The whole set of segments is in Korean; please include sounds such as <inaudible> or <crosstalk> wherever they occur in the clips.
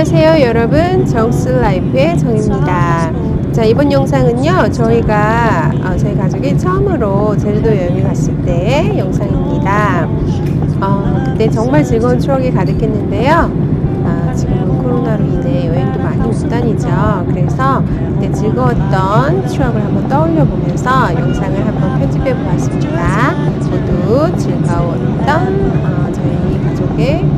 안녕하세요 여러분. 정스 라이프의 정입니다. 자 이번 영상은요 저희가 어, 저희 가족이 처음으로 제주도 여행을 갔을 때의 영상입니다. 어, 그때 정말 즐거운 추억이 가득했는데요. 아, 지금은 코로나로 인해 여행도 많이 못 다니죠. 그래서 그때 즐거웠던 추억을 한번 떠올려 보면서 영상을 한번 편집해 보았습니다. 모두 즐거웠던 어, 저희 가족의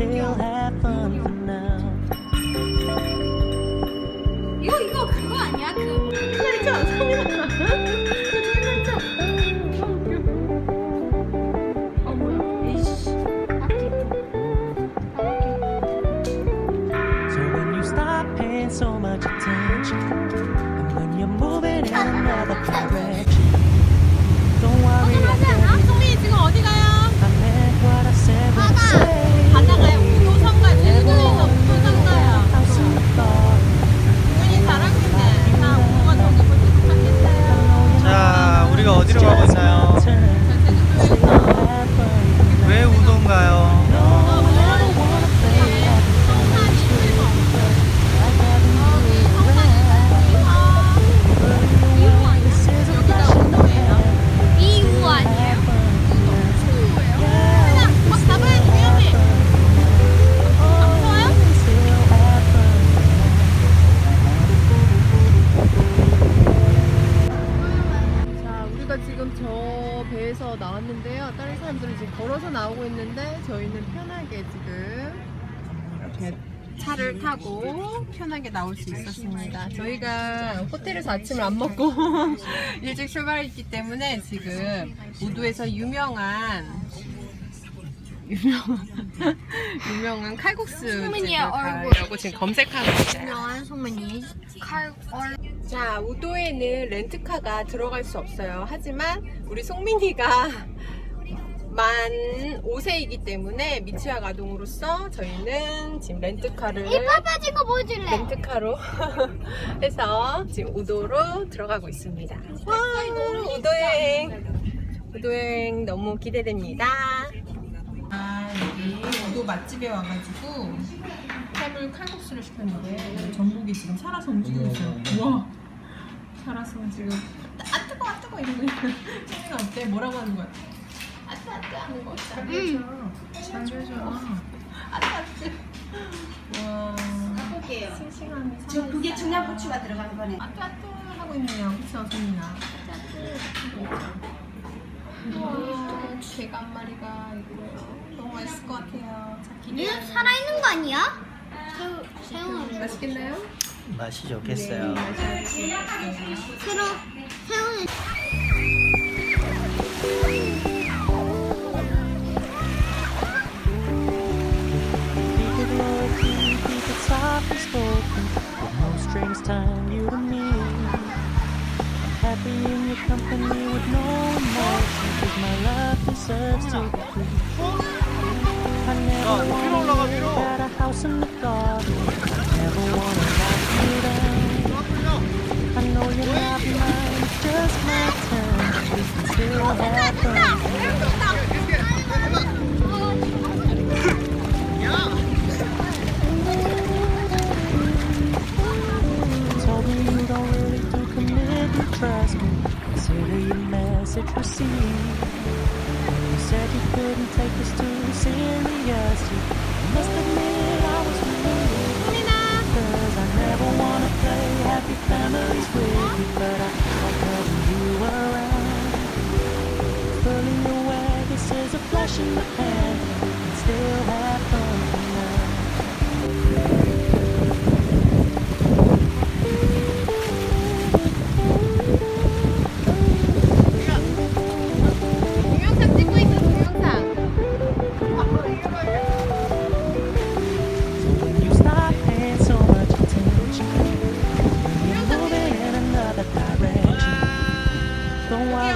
still have fun for now. 있는데 저희는 편하게 지금 이렇게 차를 타고 편하게 나올 수 있었습니다. 저희가 호텔에서 아침을 안 먹고 <laughs> 일찍 출발했기 때문에 지금 우도에서 유명한 유명한 <laughs> 유명한 칼국수 얼굴. 가려고 지금 검색하고 있어요. 유명한 소문이 칼 얼. 자, 우도에는 렌트카가 들어갈 수 없어요. 하지만 우리 송민이가 만 5세이기 때문에 미취학 아동으로서 저희는 지금 렌트카를 빠빠진 거 보여줄래? 렌트카로 <laughs> 해서 지금 우도로 들어가고 있습니다. 와, 우도여행. 우도여행 너무 기대됩니다. 아, 여기 우도 맛집에 와가지고 해물 칼국수를 시켰는데 전복이 지금 살아서 움직이고 있어요. 우와, 살아서 지금 아 뜨거, 아 뜨거 이러고 있는. 소리가 어때? 뭐라고 하는 거야? 아뜨 아뜨 하는 거. 잘 해줘. 잘 해줘. 아뜨 아뜨. 와. 볼게요. 싱싱함이 저 그게 청양 고추가 들어간 거네. 아뜨 아뜨 하고 있네요. 그쵸, 소민아? 우와, 개가 한 마리가 있고요. 너무 맛있을 것 같아요. 자, 기대. 얘 살아있는 거 아니야? 새우, 새우는 맛있겠나요? 맛이 좋겠어요. 새로 새우는 tying you to me. Happy in your company with no emotion. Cause my love deserves to be free. I never wanna live at a house in the garden. Never wanna lock you down. I know you're not mine, it's just my turn. We can still have fun. Take us too seriously. I must admit I was relieved. Cause I never wanna play happy families with you, but I like having you around.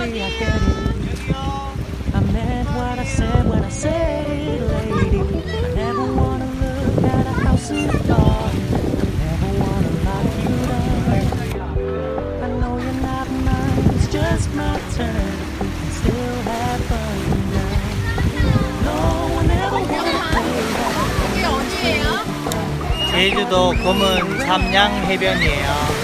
Worry, I get it. I meant what I said when I said it, lady. I never wanna look at a house in the dark. I never wanna lock you down. I know you're not mine, it's just my turn. We can still have fun now. No one ever wanna play that. 제주도 검은 삼양 해변이에요.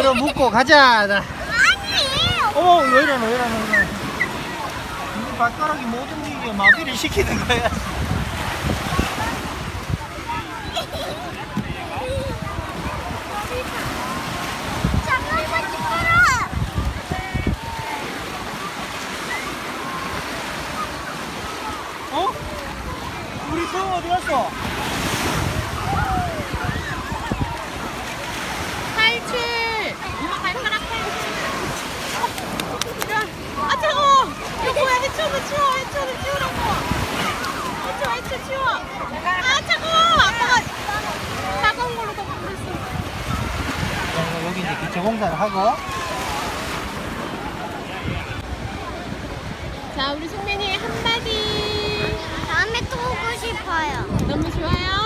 끌어 묶고 가자. 나. 아니! 어머 왜 이러노 왜 이러노 왜 이러노. 이 발가락이 못 움직여 마비를 시키는 거야. 잠깐만 찍어라! 어? 우리 성 어디 갔어? 탈출! 엄마 발가락 탈출! 야, 아 차가워! 이거 뭐야 해초는 치워 해초는 치우라고! 해초 해초 치워! 아 차가워! 아빠가 차가운 걸로 덮고 있어 자, 여기 이 제 기초 공사를 하고. 자 우리 숙맨이 한마디. 다음에 또 오고 싶어요. 너무 좋아요